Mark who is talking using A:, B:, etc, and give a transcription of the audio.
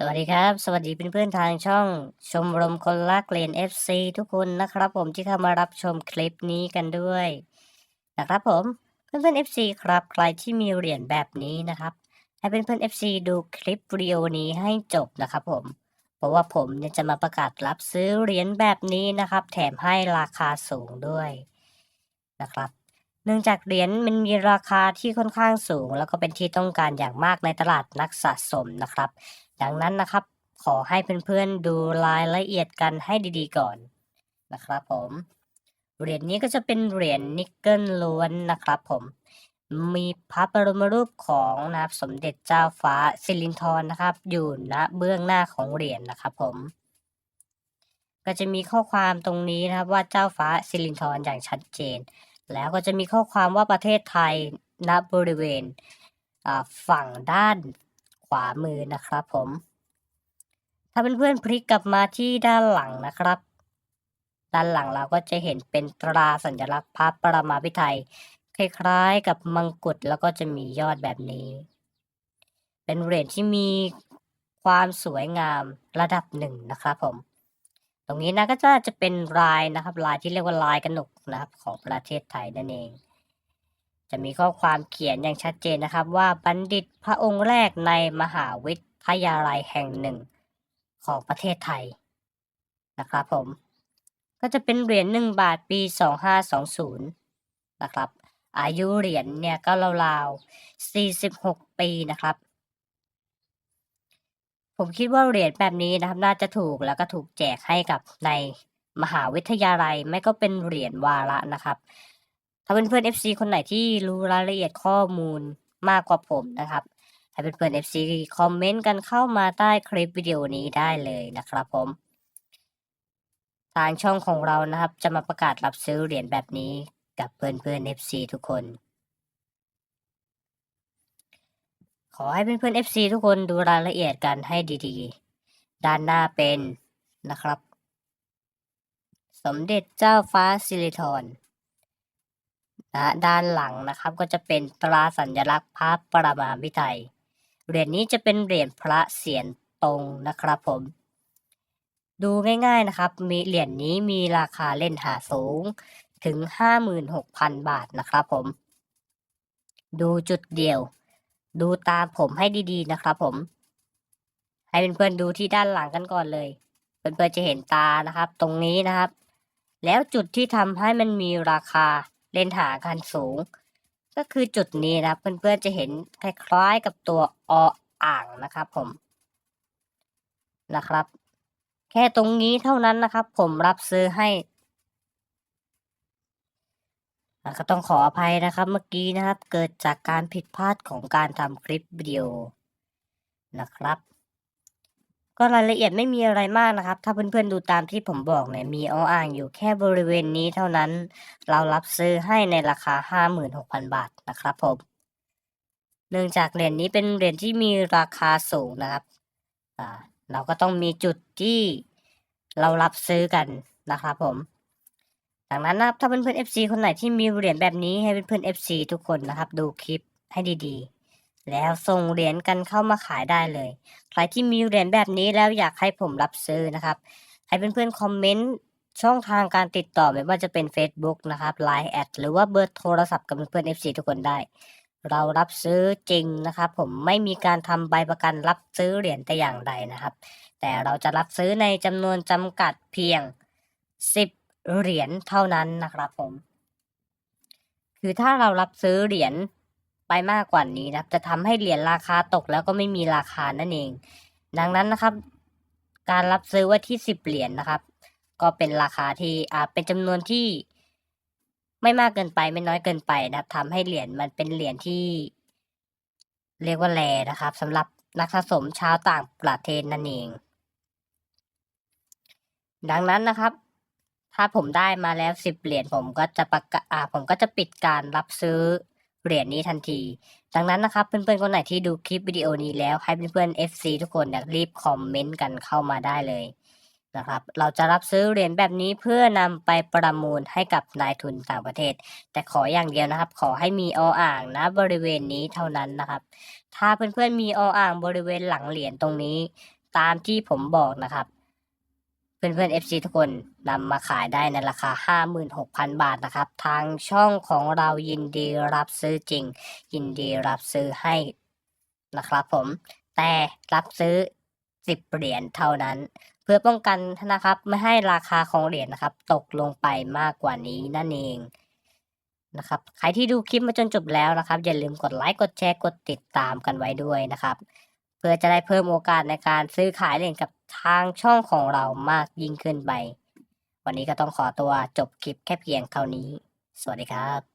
A: สวัสดีครับ สวัสดีเพื่อนๆทางช่องชมรมคนรักเลน FC ทุกคนนะครับผมที่เข้ามารับชมคลิปนี้กันด้วยนะครับผมเพื่อนๆ FC ครับใครที่มีเหรียญแบบนี้นะครับ ให้เพื่อนๆ FC ดูคลิปวิดีโอนี้ให้จบนะครับผม เพราะว่าผมเนี่ยจะมาประกาศรับซื้อเหรียญแบบนี้นะครับ แถมให้ราคาสูงด้วยนะครับเนื่องจากเหรียญมันมีราคาที่ค่อนข้างสูง แล้วก็เป็นที่ต้องการอย่างมากในตลาดนักสะสมนะครับ ดังนั้นนะครับ ขอให้เพื่อนๆดูรายละเอียดกันให้ดีๆก่อนนะครับผมเหรียญนี้ก็จะเป็นเหรียญนิกเกิลล้วนนะครับผม มีพระบรมรูปของนะครับสมเด็จเจ้าฟ้าสิรินธรนะครับ อยู่ณเบื้องหน้าของเหรียญนะครับผม ก็จะมีข้อความตรงนี้นะครับว่าเจ้าฟ้าสิรินธรอย่างชัดเจน แล้วก็จะมีข้อความว่าประเทศไทยณบริเวณฝั่งด้าน ขวามือนะครับผม ถ้าเพื่อนๆพลิกกลับมาที่ด้านหลังนะครับ ด้านหลังเราก็จะเห็นเป็นตราสัญลักษณ์พระประมาพิไทยคล้ายๆกับมังกรแล้วก็จะมียอดแบบนี้ เป็นเหรียญที่มีความสวยงามระดับหนึ่งนะครับผม ตรงนี้นะก็จะจะเป็นลายนะครับลายที่เรียกว่าลายกระหนกนะครับของประเทศไทยนั่นเอง จะมีข้อความเขียนอย่างชัดเจนนะครับ ว่าบัณฑิตพระองค์แรกในมหาวิทยาลัยแห่งหนึ่งของประเทศไทยนะครับผม ก็จะเป็นเหรียญหนึ่งบาทปีสองห้าสองศูนย์นะครับ อายุเหรียญเนี่ยก็ราวๆสี่สิบหกปีนะครับ ผมคิดว่าเหรียญแบบนี้นะครับน่าจะถูกแล้วก็ถูกแจกให้กับในมหาวิทยาลัย ไม่ก็เป็นเหรียญวาระนะครับ ถ้าเพื่อนๆ FC คนไหนที่รู้รายละเอียดข้อมูลมากกว่าผมนะครับ ให้เพื่อนๆ FC คอมเมนต์กันเข้ามาใต้คลิปวิดีโอนี้ได้เลยนะครับผมทางช่องของเรานะครับ จะมาประกาศรับซื้อเหรียญแบบนี้กับเพื่อนๆ FC ทุกคน ขอให้เพื่อนๆ FC ทุกคนดูรายละเอียดกันให้ดีๆ ด้านหน้าเป็นนะครับ สมเด็จเจ้าฟ้าสิริธร นะด้านหลังนะครับก็จะเป็นตราสัญลักษณ์พระประมาพิไทยเหรียญนี้จะเป็นเหรียญพระเสียรตรงนะครับผม ดูง่ายๆนะครับ มีเหรียญนี้มีราคาเล่นหาสูงถึง 56,000 บาทนะครับผม ดูจุดเดียว ดูตามผมให้ดีๆนะครับผม ให้เพื่อนๆดูที่ด้านหลังกันก่อนเลย เพื่อนๆจะเห็นตานะครับ ตรงนี้นะครับ แล้วจุดที่ทำให้มันมีราคา เลนหากันสูง ก็คือจุดนี้นะครับเพื่อนๆจะเห็นคล้ายๆกับตัวออ่างนะครับ ผมนะครับ แค่ตรงนี้เท่านั้นนะครับ ผมรับซื้อให้ก็ต้องขออภัยนะครับเมื่อกี้นะครับ เกิดจากการผิดพลาดของการทำคลิปวิดีโอนะครับ ก็รายละเอียดไม่มีอะไรมากนะครับ ถ้าเพื่อนๆดูตามที่ผมบอกเนี่ยมีออ่างอยู่แค่บริเวณนี้เท่านั้น เรารับซื้อให้ในราคา 56,000 บาทนะครับผมเนื่องจากเหรียญนี้เป็นเหรียญที่มีราคาสูงนะครับเราก็ต้องมีจุดที่เรารับซื้อกันนะครับผมดังนั้นนะครับถ้าเพื่อนๆ FC คนไหนที่มีเหรียญแบบนี้ให้เพื่อนๆ FC ทุกคนนะครับ ดูคลิปให้ดีๆ แล้วส่งเหรียญกันเข้ามาขายได้เลย ใครที่มีเหรียญแบบนี้แล้วอยากให้ผมรับซื้อนะครับ ให้เพื่อนๆคอมเมนต์ช่องทางการติดต่อไม่ว่าจะเป็น Facebook นะครับ Line แอดหรือว่าเบอร์โทรศัพท์กับเพื่อนๆ FC ทุกคนได้ เรารับซื้อจริงนะครับผมไม่มีการทำใบประกันรับซื้อเหรียญแต่อย่างใดนะครับ แต่เราจะรับซื้อในจำนวนจำกัดเพียง 10 เหรียญเท่านั้นนะครับผม คือถ้าเรารับซื้อเหรียญ ไปมากกว่านี้นะครับ จะทำให้เหรียญราคาตกแล้วก็ไม่มีราคานั่นเอง ดังนั้นนะครับ การรับซื้อไว้ที่10เหรียญนะครับ ก็เป็นราคาที่อ่าเป็นจำนวนที่ไม่มากเกินไปไม่น้อยเกินไปนะครับทำให้เหรียญมันเป็นเหรียญที่ เรียกว่าแรนะครับสำหรับนักสะสมชาวต่างประเทศนั่นเอง ดังนั้นนะครับ ถ้าผมได้มาแล้วสิบเหรียญผมก็จะประกาศอ่าผมก็จะปิดการรับซื้อ เหรียญนี้ทันที ดังนั้นนะครับเพื่อนๆคนไหนที่ดูคลิปวิดีโอนี้แล้วให้เพื่อนๆ FC ทุกคนนี่ยรีบคอมเมนต์กันเข้ามาได้เลยนะครับ เราจะรับซื้อเหรียญแบบนี้เพื่อนำไปประมูลให้กับนายทุนต่างประเทศ แต่ขออย่างเดียวนะครับ ขอให้มีออ่างนะบริเวณนี้เท่านั้นนะครับ ถ้าเพื่อนๆมีออ่างบริเวณหลังเหรียญตรงนี้ ตามที่ผมบอกนะครับ เพื่อนๆ FC ทุกคนนำมาขายได้ในราคา 56,000 บาทนะครับ ทางช่องของเรายินดีรับซื้อจริง ยินดีรับซื้อให้นะครับผม แต่รับซื้อ 10 เหรียญเท่านั้น เพื่อป้องกันนะครับไม่ให้ราคาของเหรียญนะครับ ตกลงไปมากกว่านี้นั่นเองนะครับใครที่ดูคลิปมาจนจบแล้วนะครับ อย่าลืมกดไลค์กดแชร์กดติดตามกันไว้ด้วยนะครับ เพื่อจะได้เพิ่มโอกาสในการซื้อขายเหรียญกับ ทางช่องของเรามากยิ่งขึ้นไป วันนี้ก็ต้องขอตัวจบคลิปแค่เพียงเท่านี้ สวัสดีครับ